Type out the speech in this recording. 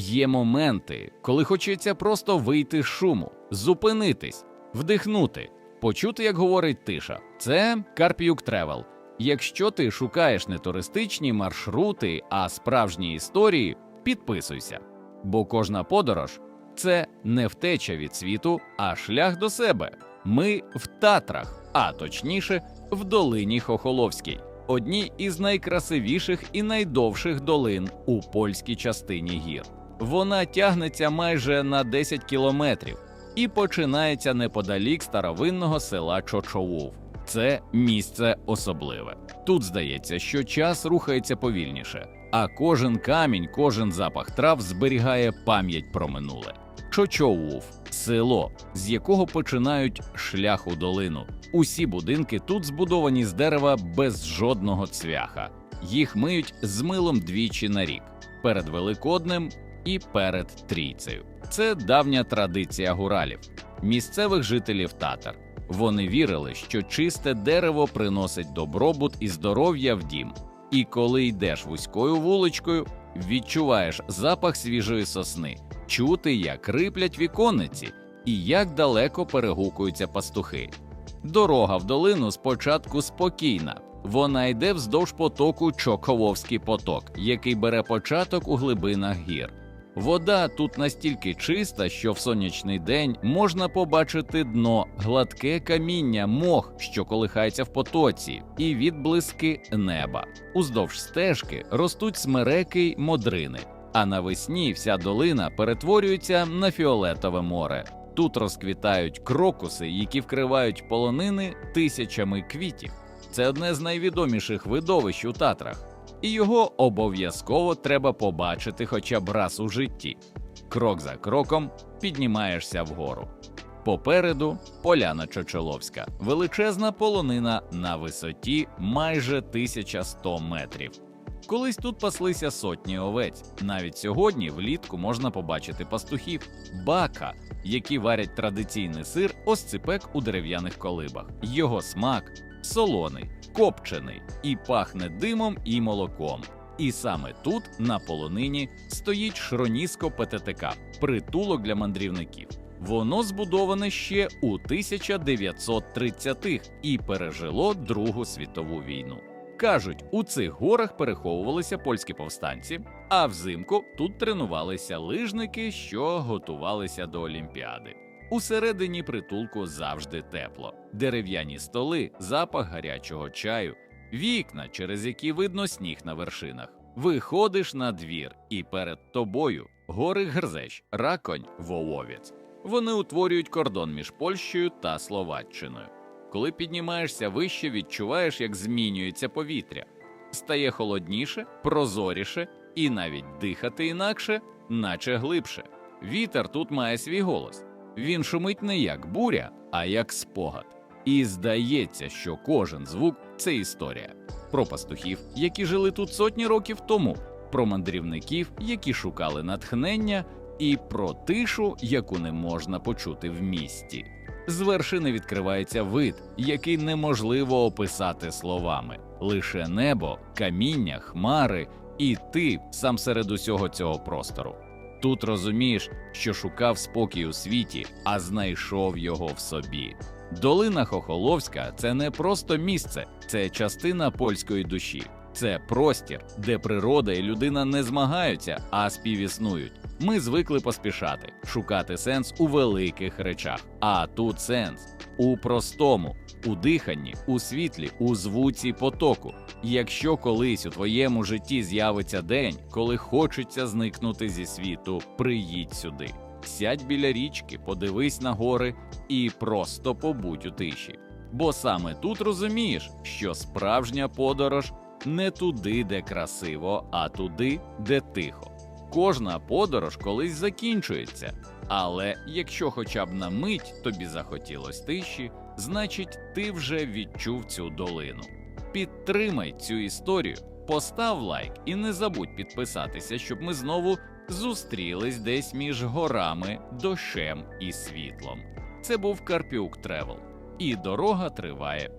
Є моменти, коли хочеться просто вийти з шуму, зупинитись, вдихнути, почути, як говорить тиша. Це Карп'юк Тревел. Якщо ти шукаєш не туристичні маршрути, а справжні історії, підписуйся. Бо кожна подорож це не втеча від світу, а шлях до себе. Ми в Татрах, а точніше, в долині Хохоловській, одній із найкрасивіших і найдовших долин у польській частині гір. Вона тягнеться майже на 10 кілометрів і починається неподалік старовинного села Чочоув. Це місце особливе. Тут здається, що час рухається повільніше, а кожен камінь, кожен запах трав зберігає пам'ять про минуле. Чочоув село, з якого починають шлях у долину. Усі будинки тут збудовані з дерева без жодного цвяха. Їх миють з милом двічі на рік перед Великоднем і перед трійцею. Це давня традиція гуралів, місцевих жителів татар. Вони вірили, що чисте дерево приносить добробут і здоров'я в дім. І коли йдеш вузькою вуличкою, відчуваєш запах свіжої сосни, чути, як риплять віконниці і як далеко перегукуються пастухи. Дорога в долину спочатку спокійна. Вона йде вздовж потоку Чокововський поток, який бере початок у глибинах гір. Вода тут настільки чиста, що в сонячний день можна побачити дно, гладке каміння, мох, що колихається в потоці, і відблиски неба. Уздовж стежки ростуть смереки й модрини, а навесні вся долина перетворюється на фіолетове море. Тут розквітають крокуси, які вкривають полонини тисячами квітів. Це одне з найвідоміших видовищ у Татрах і його обов'язково треба побачити хоча б раз у житті. Крок за кроком піднімаєшся вгору. Попереду поляна Чочоловська, величезна полонина на висоті майже 1100 метрів. Колись тут паслися сотні овець. Навіть сьогодні влітку можна побачити пастухів, бака, які варять традиційний сир осципек у дерев'яних колибах. Його смак солоний, копчений і пахне димом і молоком. І саме тут, на полонині, стоїть Шроніско ПТТК притулок для мандрівників. Воно збудоване ще у 1930-х і пережило Другу світову війну. Кажуть, у цих горах переховувалися польські повстанці, а взимку тут тренувалися лижники, що готувалися до Олімпіади. Усередині притулку завжди тепло, дерев'яні столи, запах гарячого чаю, вікна, через які видно сніг на вершинах. Виходиш на двір, і перед тобою гори Грзещ, Раконь, Воловець. Вони утворюють кордон між Польщею та Словаччиною. Коли піднімаєшся вище, відчуваєш, як змінюється повітря, стає холодніше, прозоріше і навіть дихати інакше, наче глибше. Вітер тут має свій голос. Він шумить не як буря, а як спогад. І здається, що кожен звук це історія про пастухів, які жили тут сотні років тому, про мандрівників, які шукали натхнення, і про тишу, яку не можна почути в місті. З вершини відкривається вид, який неможливо описати словами: лише небо, каміння, хмари, і ти сам серед усього цього простору. Тут розумієш, що шукав спокій у світі, а знайшов його в собі. Долина Хохоловська це не просто місце, це частина польської душі, це простір, де природа і людина не змагаються, а співіснують. Ми звикли поспішати, шукати сенс у великих речах. А тут сенс у простому, у диханні, у світлі, у звуці потоку. Якщо колись у твоєму житті з'явиться день, коли хочеться зникнути зі світу, приїдь сюди. Сядь біля річки, подивись на гори і просто побудь у тиші. Бо саме тут розумієш, що справжня подорож не туди, де красиво, а туди, де тихо. Кожна подорож колись закінчується, але якщо хоча б на мить тобі захотілось тиші, значить ти вже відчув цю долину. Підтримай цю історію, постав лайк і не забудь підписатися, щоб ми знову зустрілись десь між горами, дощем і світлом. Це був Карпюк Тревел, і дорога триває